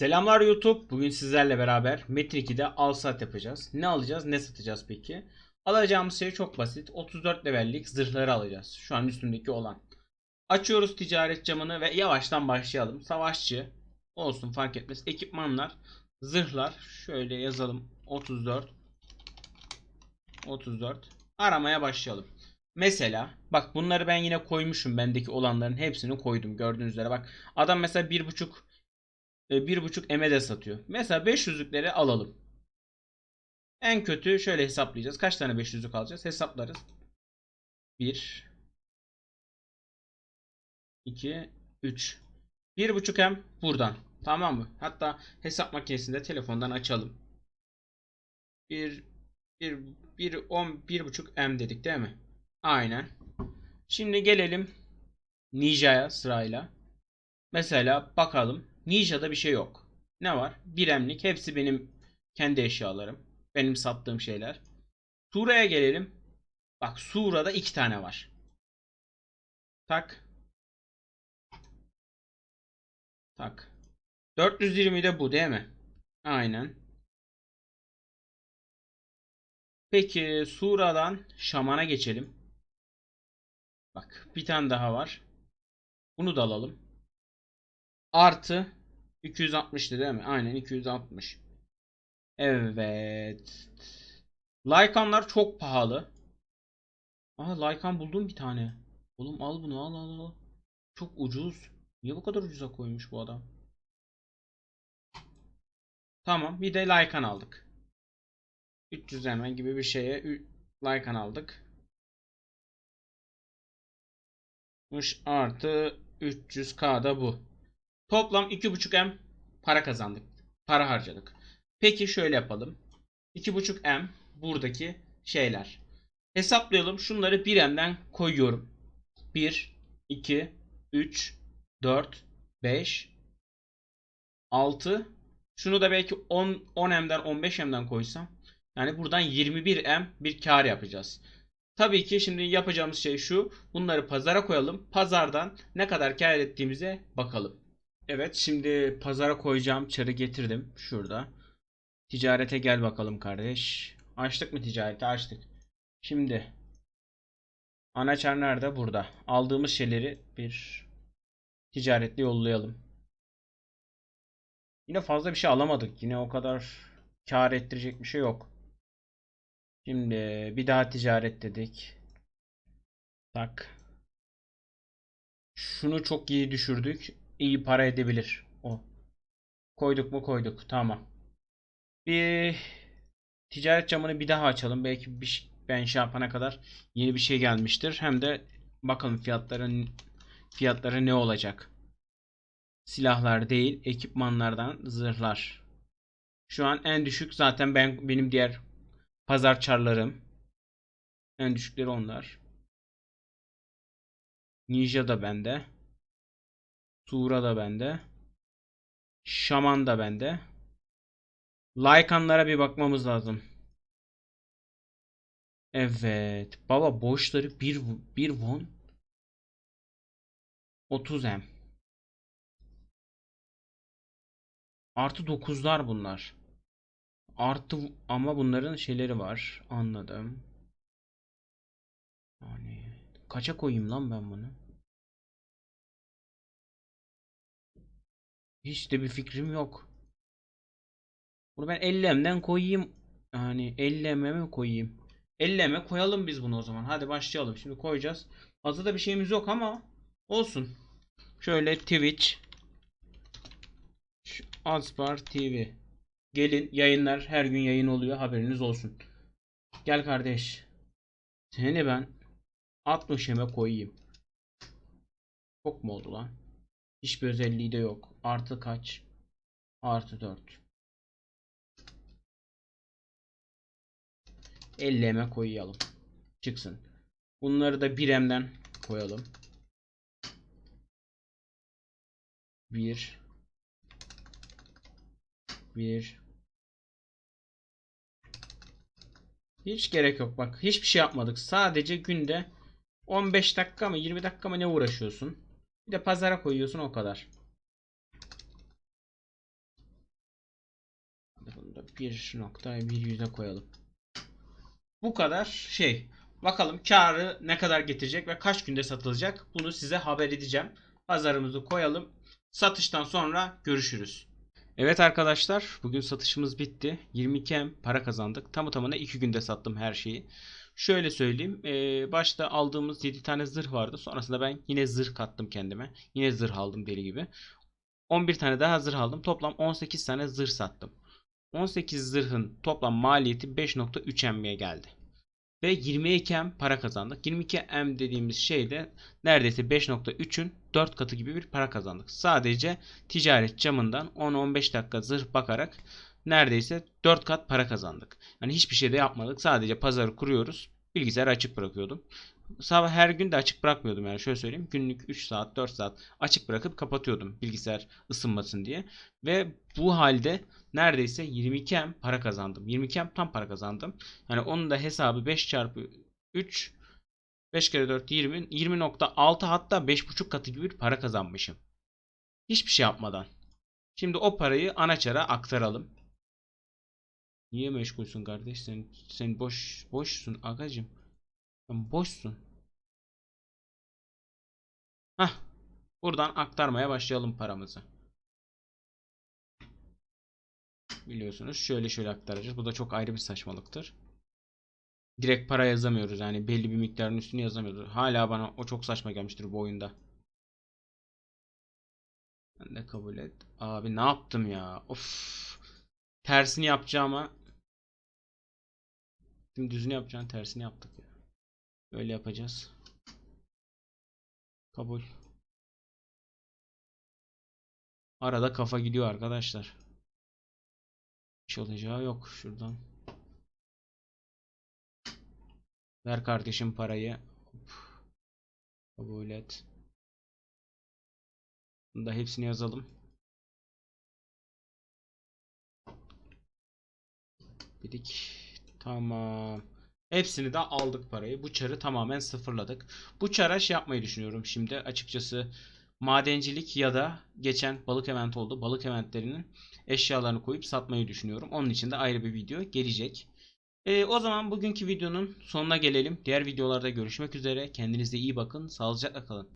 Selamlar YouTube. Bugün sizlerle beraber Metin 2'de al sat yapacağız. Ne alacağız, ne satacağız peki? Alacağımız şey çok basit. 34 levellik zırhları alacağız. Şu an üstündeki olan. Açıyoruz ticaret camını ve yavaştan başlayalım. Savaşçı olsun fark etmez. Ekipmanlar, zırhlar şöyle yazalım. 34 34 aramaya başlayalım. Mesela bak bunları ben yine koymuşum bendeki olanların hepsini koydum gördüğünüz üzere bak adam mesela bir buçuk e, bir buçuk eme de satıyor. Mesela 500'lükleri alalım. En kötü şöyle hesaplayacağız. Kaç tane 500'lük alacağız? Hesaplarız. 1 2 3 1.5 em buradan. Tamam mı? Hatta hesap makinesinde telefondan açalım. 1 1 1 10 1.5 em dedik değil mi? Aynen. Şimdi gelelim Ninja'ya sırayla. Mesela bakalım. Ninja'da bir şey yok. Ne var? Biremlik. Hepsi benim kendi eşyalarım. Benim sattığım şeyler. Sura'ya gelelim. Bak Sura'da iki tane var. Tak. Tak. 420 de bu değil mi? Aynen. Peki Sura'dan Şaman'a geçelim. Bak bir tane daha var. Bunu da alalım. Artı 260'tı değil mi? Aynen 260. Evet. Lycan'lar çok pahalı. Aha Lycan buldum bir tane. Oğlum al bunu al al al. Çok ucuz. Niye bu kadar ucuza koymuş bu adam? Tamam bir de Lycan aldık. 300 hemen gibi bir şeye Lycan aldık. Artı 300k da bu. Toplam 2.5M para kazandık. Para harcadık. Peki şöyle yapalım. 2.5M buradaki şeyler. Hesaplayalım. Şunları 1M'den koyuyorum. 1, 2, 3, 4, 5, 6. Şunu da belki 10, 10M'den 15M'den koysam. Yani buradan 21M bir kar yapacağız. Tabii ki şimdi yapacağımız şey şu. Bunları pazara koyalım. Pazardan ne kadar kar ettiğimize bakalım. Evet şimdi pazara koyacağım çarı getirdim. Şurada. Ticarete gel bakalım kardeş. Açtık mı ticareti? Açtık. Şimdi ana çar nerede? Burada. Aldığımız şeyleri bir ticaretle yollayalım. Yine fazla bir şey alamadık. Yine o kadar kar ettirecek bir şey yok. Şimdi bir daha ticaret dedik. Tak. Şunu çok iyi düşürdük. İyi para edebilir o. Koyduk mu koyduk. Tamam. Bir ticaret camını bir daha açalım. Belki bir ben şey yapana kadar yeni bir şey gelmiştir. Hem de bakalım fiyatların fiyatları ne olacak. Silahlar değil, ekipmanlardan zırhlar. Şu an en düşük zaten ben benim diğer pazar çarlarım. En düşükleri onlar. Ninja da bende. Sura da bende. Şaman da bende. Lycan'lara bir bakmamız lazım. Evet. Baba boşları 1 1 won 30 m. Artı 9'lar bunlar. Artı ama bunların şeyleri var. Anladım. Yani kaça koyayım lan ben bunu? Hiç de bir fikrim yok. Bunu ben 50M'den koyayım. Yani 50M'e mi koyayım? 50M'e koyalım biz bunu o zaman. Hadi başlayalım. Şimdi koyacağız. Fazla da bir şeyimiz yok ama olsun. Şöyle Twitch Azbar TV Gelin yayınlar her gün yayın oluyor haberiniz olsun. Gel kardeş. Seni ben 60'eme koyayım. Çok mu oldu lan? Hiçbir özelliği de yok. Artı kaç? Artı 4. 50'eme koyalım. Çıksın. Bunları da 1M'den koyalım. 1 1 Hiç gerek yok bak. Hiçbir şey yapmadık. Sadece günde 15 dakika mı 20 dakika mı ne uğraşıyorsun? Bir de pazara koyuyorsun o kadar. 1.100'e koyalım. Bu kadar şey. Bakalım karı ne kadar getirecek ve kaç günde satılacak bunu size haber edeceğim. Pazarımızı koyalım. Satıştan sonra görüşürüz. Evet arkadaşlar bugün satışımız bitti. 22M para kazandık. Tamı tamına 2 günde sattım her şeyi. Şöyle söyleyeyim. ee, başta aldığımız 7 tane zırh vardı. Sonrasında ben yine zırh kattım kendime. Yine zırh aldım deli gibi. 11 tane daha zırh aldım. Toplam 18 tane zırh sattım. 18 zırhın toplam maliyeti 5.3 M'ye geldi. Ve 22 M para kazandık. 22 M dediğimiz şey de neredeyse 5.3'ün 4 katı gibi bir para kazandık. Sadece ticaret camından 10-15 dakika zırh bakarak neredeyse 4 kat para kazandık. Yani hiçbir şey de yapmadık. Sadece pazarı kuruyoruz. Bilgisayarı açık bırakıyordum. Sabah her gün de açık bırakmıyordum yani şöyle söyleyeyim. Günlük 3 saat 4 saat açık bırakıp kapatıyordum bilgisayar ısınmasın diye. Ve bu halde neredeyse 22 M para kazandım. 22 M tam para kazandım. Yani onun da hesabı 5 çarpı 3 5 kere 4 20 20.6 hatta 5.5 katı gibi bir para kazanmışım. Hiçbir şey yapmadan. Şimdi o parayı Anaçar'a aktaralım. Niye meşgulsün kardeş? Sen sen boş boşsun agacım. Sen boşsun. Hah. Buradan aktarmaya başlayalım paramızı. Biliyorsunuz şöyle şöyle aktaracağız. Bu da çok ayrı bir saçmalıktır. Direkt para yazamıyoruz yani belli bir miktarın üstünü yazamıyoruz. Hala bana o çok saçma gelmiştir bu oyunda. Ben de kabul et. Abi ne yaptım ya? Of. Tersini yapacağıma Şimdi düzünü yapacağın tersini yaptık ya. Böyle yapacağız. Kabul. Arada kafa gidiyor arkadaşlar. İş olacağı yok şuradan. Ver kardeşim parayı. Hop. Kabul et. Bunu da hepsini yazalım. Dedik. Tamam. Hepsini de aldık parayı. Bu çarı tamamen sıfırladık. Bu çara şey yapmayı düşünüyorum şimdi. Açıkçası madencilik ya da geçen balık event oldu. Balık eventlerinin eşyalarını koyup satmayı düşünüyorum. Onun için de ayrı bir video gelecek. Ee, o zaman bugünkü videonun sonuna gelelim. Diğer videolarda görüşmek üzere. Kendinize iyi bakın. Sağlıcakla kalın.